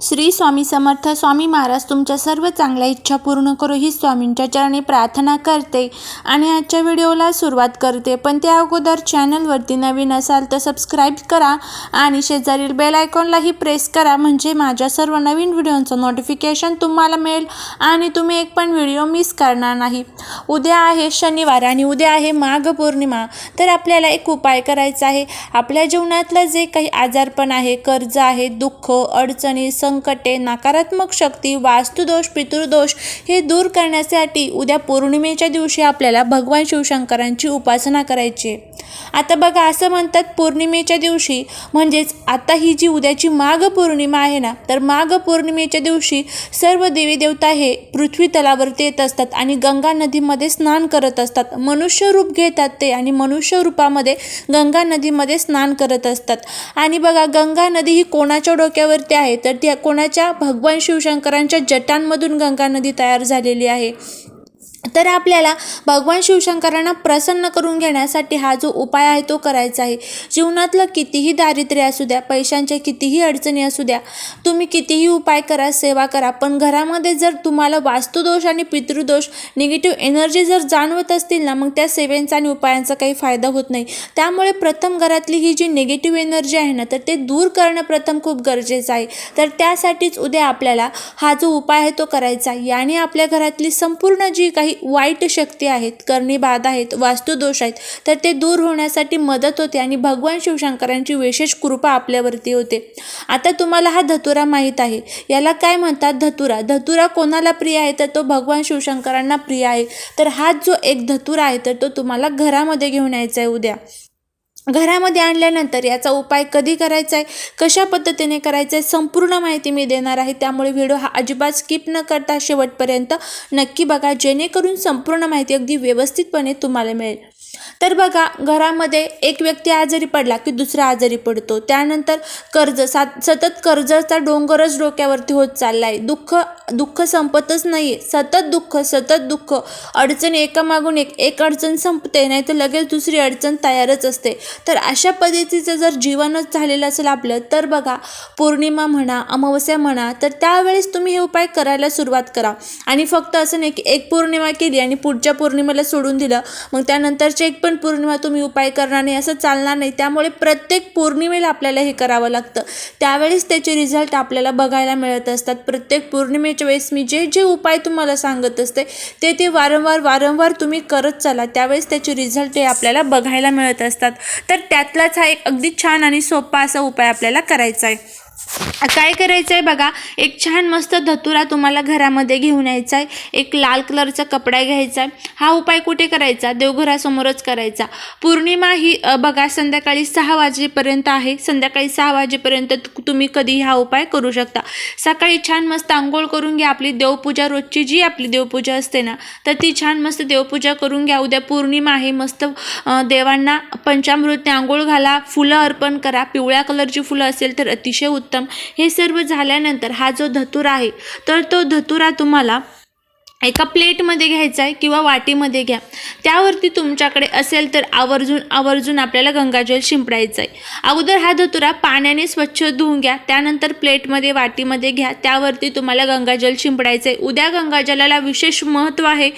श्री स्वामी समर्थ स्वामी महाराज तुमच्या सर्व चांगल्या इच्छा पूर्ण करू ही स्वामींच्या चरणी प्रार्थना करते आणि आजच्या व्हिडिओला सुरुवात करते. पण त्या अगोदर चॅनलवरती नवीन असाल तर सबस्क्राईब करा आणि शेजारील बेल आयकॉनलाही प्रेस करा म्हणजे माझ्या सर्व नवीन व्हिडिओंचं नोटिफिकेशन तुम्हाला मिळेल आणि तुम्ही एक पण व्हिडिओ मिस करणार नाही. उद्या आहे शनिवार आणि उद्या आहे माघ पौर्णिमा. तर आपल्याला एक उपाय करायचा आहे. आपल्या जीवनातलं जे काही आजारपण आहे कर्ज आहे दुःख अडचणी संकटे नकारात्मक शक्ती वास्तुदोष पितृदोष हे दूर करण्यासाठी उद्या पौर्णिमेच्या दिवशी आपल्याला भगवान शिवशंकरांची उपासना करायची आहे. आता बघा असं म्हणतात पौर्णिमेच्या दिवशी. म्हणजेच आता ही जी उद्याची माघ पौर्णिमा आहे ना तर माघ पौर्णिमेच्या दिवशी सर्व देवी देवता हे पृथ्वी तलावरती येत असतात आणि गंगा नदीमध्ये स्नान करत असतात. मनुष्य रूप घेतात ते आणि मनुष्य रूपामध्ये गंगा नदीमध्ये स्नान करत असतात. आणि बघा गंगा नदी ही कोणाच्या डोक्यावरती आहे? तर त्या कोणाच्या? भगवान शिवशंकरांच्या जटांमधून गंगा नदी तयार झालेली आहे. तर आपल्याला भगवान शिवशंकरांना प्रसन्न करून घेण्यासाठी हा जो उपाय आहे तो करायचा आहे. जीवनातलं कितीही दारिद्र्य असू द्या पैशांच्या कितीही अडचणी असू द्या तुम्ही कितीही उपाय करा सेवा करा पण घरामध्ये जर तुम्हाला वास्तुदोष आणि पितृदोष निगेटिव्ह एनर्जी जर जाणवत असतील ना मग त्या सेवेंचा आणि उपायांचा काही फायदा होत नाही. त्यामुळे प्रथम घरातली ही जी निगेटिव्ह एनर्जी आहे ना तर ते दूर करणं प्रथम खूप गरजेचं आहे. तर त्यासाठीच उद्या आपल्याला हा जो उपाय आहे तो करायचा आहे. याने आपल्या घरातली संपूर्ण जी काही वाईट शक्ती आहेत करणीबाधा आहेत वास्तुदोष आहेत तर ते दूर होण्यासाठी मदत होते आणि भगवान शिवशंकरांची विशेष कृपा आपल्यावरती होते. आता तुम्हाला हा धतुरा माहीत आहे. याला काय म्हणतात धतुरा? धतुरा कोणाला प्रिय आहे? तर तो भगवान शिवशंकरांना प्रिय आहे. तर हा जो एक धतुरा आहे तर तो तुम्हाला घरामध्ये घेऊन यायचा आहे उद्या. घरामध्ये आणल्यानंतर याचा उपाय कधी करायचा आहे कशा पद्धतीने करायचा आहे संपूर्ण माहिती मी देणार आहे. त्यामुळे व्हिडिओ हा अजिबात स्किप न करता शेवटपर्यंत नक्की बघा जेणेकरून संपूर्ण माहिती अगदी व्यवस्थितपणे तुम्हाला मिळेल. तर बघा घरामध्ये एक व्यक्ती आजारी पडला की दुसरा आजारी पडतो. त्यानंतर कर्ज सात सतत कर्जाचा डोंगरच डोक्यावरती होत चालला आहे दुःख दुःख संपतच नाही आहे सतत दुःख सतत दुःख. अडचण एकामागून एक एक अडचण संपते नाही तर लगेच दुसरी अडचण तयारच असते. तर अशा पद्धतीचं जर जीवनच झालेलं असेल आपलं तर बघा पौर्णिमा म्हणा अमावस्या म्हणा तर त्यावेळेस तुम्ही हे उपाय करायला सुरुवात करा. आणि फक्त असं नाही की एक पौर्णिमा केली आणि पुढच्या पौर्णिमेला सोडून दिलं मग त्यानंतरचे एक पण पौर्णिमा तुम्ही उपाय करणार नाही असं चालणार नाही. त्यामुळे प्रत्येक पौर्णिमेला आपल्याला हे करावं लागतं. त्यावेळेस त्याचे रिझल्ट आपल्याला बघायला मिळत असतात. प्रत्येक पौर्णिमेच्या वेळेस मी जे जे उपाय तुम्हाला सांगत असते ते ते वारंवार वारंवार तुम्ही करत चला. त्यावेळेस त्याचे रिझल्ट हे आपल्याला बघायला मिळत असतात. तर त्यातलाच हा एक अगदी छान आणि सोपा असा उपाय आपल्याला करायचा आहे. काय करायचं आहे बघा एक छान मस्त धतुरा तुम्हाला घरामध्ये घेऊन यायचा आहे एक लाल कलरचा कपडा घ्यायचा आहे हा उपाय कुठे करायचा? देवघरासमोरच करायचा. पौर्णिमा ही बघा संध्याकाळी सहा वाजेपर्यंत आहे. संध्याकाळी सहा वाजेपर्यंत तुम्ही कधी हा उपाय करू शकता. सकाळी छान मस्त आंघोळ करून घ्या. आपली देवपूजा रोजची जी आपली देवपूजा असते ना तर ती छान मस्त देवपूजा करून घ्या. उद्या पौर्णिमा आहे. मस्त देवांना पंचामृतने आंघोळ घाला. फुलं अर्पण करा. पिवळ्या कलरची फुलं असेल तर अतिशय उत्तम. हे सर्व झाल्यानंतर हा जो धतुरा आहे तर तो धतुरा तुम्हाला एका प्लेटमध्ये घ्यायचा आहे किंवा वाटीमध्ये घ्या. त्यावरती तुमच्याकडे असेल तर आवर्जून आवर्जून आपल्याला गंगाजल शिंपडायचं आहे. अगोदर हा धतुरा पाण्याने स्वच्छ धुवून घ्या. त्यानंतर प्लेटमध्ये वाटीमध्ये घ्या. त्यावरती तुम्हाला गंगाजल शिंपडायचं आहे. उद्या गंगाजलाला विशेष महत्त्व आहे.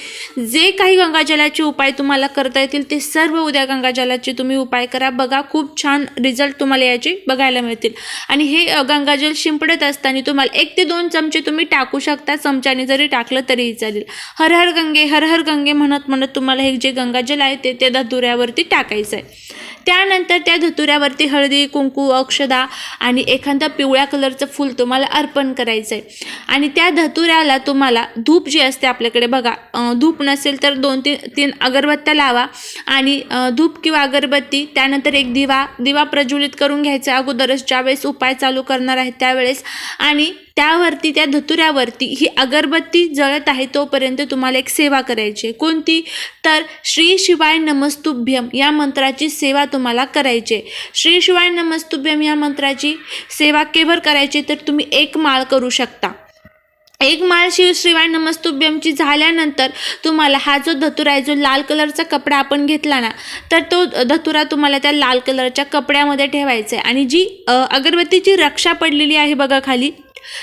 जे काही गंगाजलाचे उपाय तुम्हाला करता येतील ते सर्व उद्या गंगाजलाचे तुम्ही उपाय करा. बघा खूप छान रिझल्ट तुम्हाला याचे बघायला मिळतील. आणि हे गंगाजल शिंपडत असताना तुम्हाला एक ते दोन चमचे तुम्ही टाकू शकता. चमच्याने जरी टाकलं तरीही चालेल हर हर गंगे हर हर गंगे म्हणत म्हणत तुम्हाला हे जे गंगाजल आहे ते त्या धतुऱ्यावरती टाकायचं आहे त्यानंतर त्या धतुऱ्यावरती हळदी कुंकू अक्षदा आणि एखादा पिवळ्या कलरचं फूल तुम्हाला अर्पण करायचं आहे आणि त्या धतुऱ्याला तुम्हाला धूप जी असते आपल्याकडे बघा धूप नसेल तर दोन तीन तीन अगरबत्त्या लावा आणि धूप किंवा अगरबत्ती त्यानंतर एक दिवा दिवा प्रज्वलित करून घ्यायचा अगोदरच ज्यावेळेस उपाय चालू करणार आहे त्यावेळेस आणि त्यावरती त्या धतुऱ्यावरती ही अगरबत्ती जळत आहे तोपर्यंत तुम्हाला एक सेवा करायची आहे. कोणती? तर श्री शिवाय नमस्तुभ्यम या मंत्राची सेवा तुम्हाला करायची आहे. श्री शिवाय नमस्तुभ्यम या मंत्राची सेवा केवर करायची तर तुम्ही एक माळ करू शकता. एक माळ शिव शिवाय नमस्तुभ्यमची झाल्यानंतर तुम्हाला हा जो धतुरा आहे जो लाल कलरचा कपडा आपण घेतला ना तर तो धतुरा तुम्हाला त्या लाल कलरच्या कपड्यामध्ये ठेवायचा आहे. आणि जी अगरबत्तीची रक्षा पडलेली आहे बघा खाली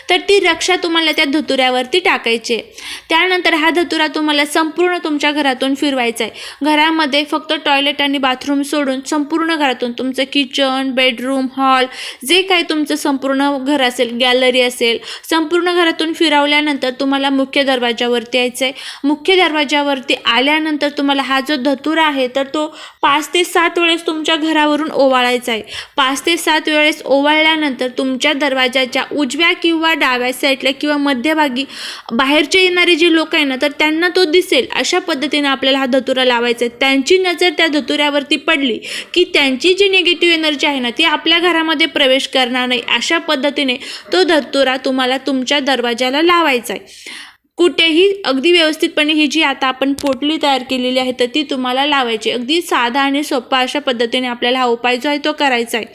तर ती रक्षा तुम्हाला त्या धतुऱ्यावरती टाकायची आहे. त्यानंतर हा धतुरा तुम्हाला संपूर्ण तुमच्या घरातून फिरवायचा आहे. घरामध्ये फक्त टॉयलेट आणि बाथरूम सोडून संपूर्ण घरातून तुमचं किचन बेडरूम हॉल जे काही तुमचं संपूर्ण घर असेल गॅलरी असेल संपूर्ण घरातून फिरवल्यानंतर तुम्हाला मुख्य दरवाजावरती यायचं आहे मुख्य दरवाजावरती आल्यानंतर तुम्हाला हा जो धतुरा आहे तर तो पाच ते सात वेळेस तुमच्या घरावरून ओवाळायचा आहे. पाच ते सात वेळेस ओवाळल्यानंतर तुमच्या दरवाजाच्या उजव्या किंवा किंवा डाव्या साईडला किंवा मध्यभागी बाहेरचे येणारे जे लोक आहे ना तर त्यांना तो दिसेल. अशा पद्धतीने आपल्याला हा धतुरा लावायचा आहे. त्यांची नजर त्या धतुऱ्यावरती पडली की त्यांची जी निगेटिव्ह एनर्जी आहे ना ती आपल्या घरामध्ये प्रवेश करणार नाही. अशा पद्धतीने तो धतुरा तुम्हाला तुमच्या दरवाजाला लावायचा आहे. कुठेही अगदी व्यवस्थितपणे ही जी आता आपण पोटली तयार केलेली आहे तर ती तुम्हाला लावायची अगदी साधा आणि सोपा अशा पद्धतीने आपल्याला हा उपाय जो आहे तो करायचा आहे.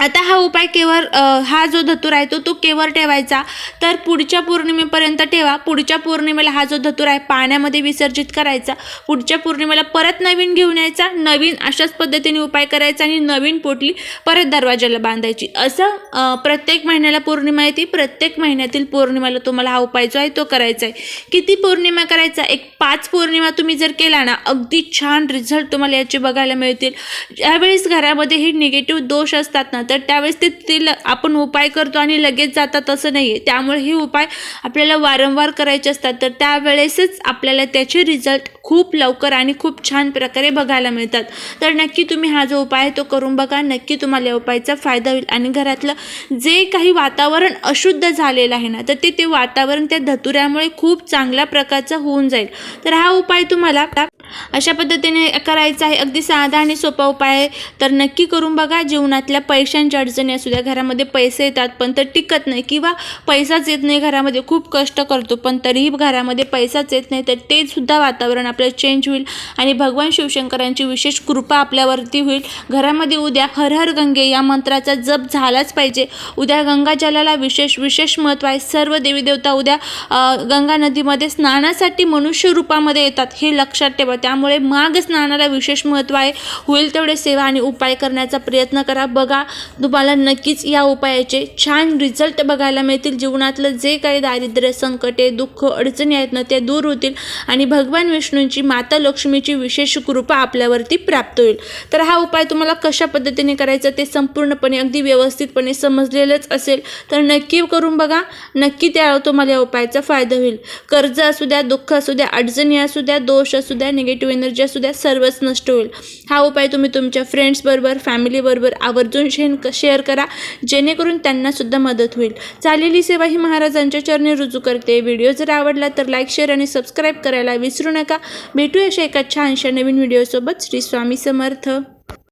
आता हा उपाय केवळ हा जो धतूर आहे तो तो केवळ ठेवायचा. तर पुढच्या पौर्णिमेपर्यंत ठेवा. पुढच्या पौर्णिमेला हा जो धतूर आहे पाण्यामध्ये विसर्जित करायचा. पुढच्या पौर्णिमेला परत नवीन घेऊन यायचा. नवीन अशाच पद्धतीने उपाय करायचा आणि नवीन पोटली परत दरवाजाला बांधायची. असं प्रत्येक महिन्याला पौर्णिमा येते. प्रत्येक महिन्यातील पौर्णिमेला तुम्हाला हा उपाय जो आहे तो करायचा आहे. किती पौर्णिमा करायचा? एक पाच पौर्णिमा तुम्ही जर केला ना अगदी छान रिझल्ट तुम्हाला याचे बघायला मिळतील. ज्यावेळेस घरामध्ये हे निगेटिव्ह दोष असतात ना तर त्यावेळेस ते ते ल- आपण उपाय करतो आणि लगेच जातात असं नाही आहे त्यामुळे हे उपाय आपल्याला वारंवार करायचे असतात. तर त्यावेळेसच आपल्याला त्याचे रिझल्ट खूप लवकर आणि खूप छान प्रकारे बघायला मिळतात. तर नक्की तुम्ही हा जो उपाय आहे तो करून बघा. नक्की तुम्हाला या उपायाचा फायदा होईल. आणि घरातलं जे काही वातावरण अशुद्ध झालेलं आहे ना तर ते ते वातावरण त्या धतुऱ्यामुळे खूप चांगल्या प्रकारचं होऊन जाईल. तर हा उपाय तुम्हाला अशा पद्धतीने करायचं आहे. अगदी साधा आणि सोपा उपाय आहे. तर नक्की करून बघा. जीवनातल्या पैशांच्या अडचणी असू द्या. घरामध्ये पैसे येतात पण तर टिकत नाही किंवा पैसाच येत नाही घरामध्ये. खूप कष्ट करतो पण तरीही घरामध्ये पैसाच येत नाही. तर ते सुद्धा वातावरण आपलं चेंज होईल आणि भगवान शिवशंकरांची विशेष कृपा आपल्यावरती होईल. घरामध्ये उद्या हर हर गंगे या मंत्राचा जप झालाच पाहिजे. उद्या गंगाजलाला विशेष विशेष महत्त्व आहे. सर्व देवी देवता उद्या गंगा नदीमध्ये स्नानासाठी मनुष्य रूपामध्ये येतात. हे लक्षात ठेवा. त्यामुळे माघ स्नानाला विशेष महत्त्व आहे. होईल तेवढे सेवा आणि उपाय करण्याचा प्रयत्न करा. बघा तुम्हाला नक्कीच या उपायाचे छान रिझल्ट बघायला मिळतील. जीवनातलं जे काही दारिद्र्य संकटे दुःख अडचणी आहेत ना ते दूर होतील आणि भगवान विष्णूंची माता लक्ष्मीची विशेष कृपा आपल्यावरती प्राप्त होईल. तर हा उपाय तुम्हाला कशा पद्धतीने करायचा ते संपूर्णपणे अगदी व्यवस्थितपणे समजलेलंच असेल. तर नक्की करून बघा. नक्की त्या तुम्हाला या उपायाचा फायदा होईल. कर्ज असू द्या दुःख असू द्या अडचणी असू द्या दोष असू द्या निगेटिव्ह एनर्जी असू द्या सर्वच नष्ट होईल. हा उपाय तुम्ही तुमच्या फ्रेंड्सबरोबर फॅमिलीबरोबर आवर्जून शेन शेअर करा. जेणेकरून त्यांनासुद्धा मदत होईल. चालेली सेवा ही महाराजांच्या चरणी रुजू करते. व्हिडिओ जर आवडला तर लाईक शेअर आणि सबस्क्राईब करायला विसरू नका. भेटू अशा एका छानशा नवीन व्हिडिओसोबत श्री स्वामी समर्थ.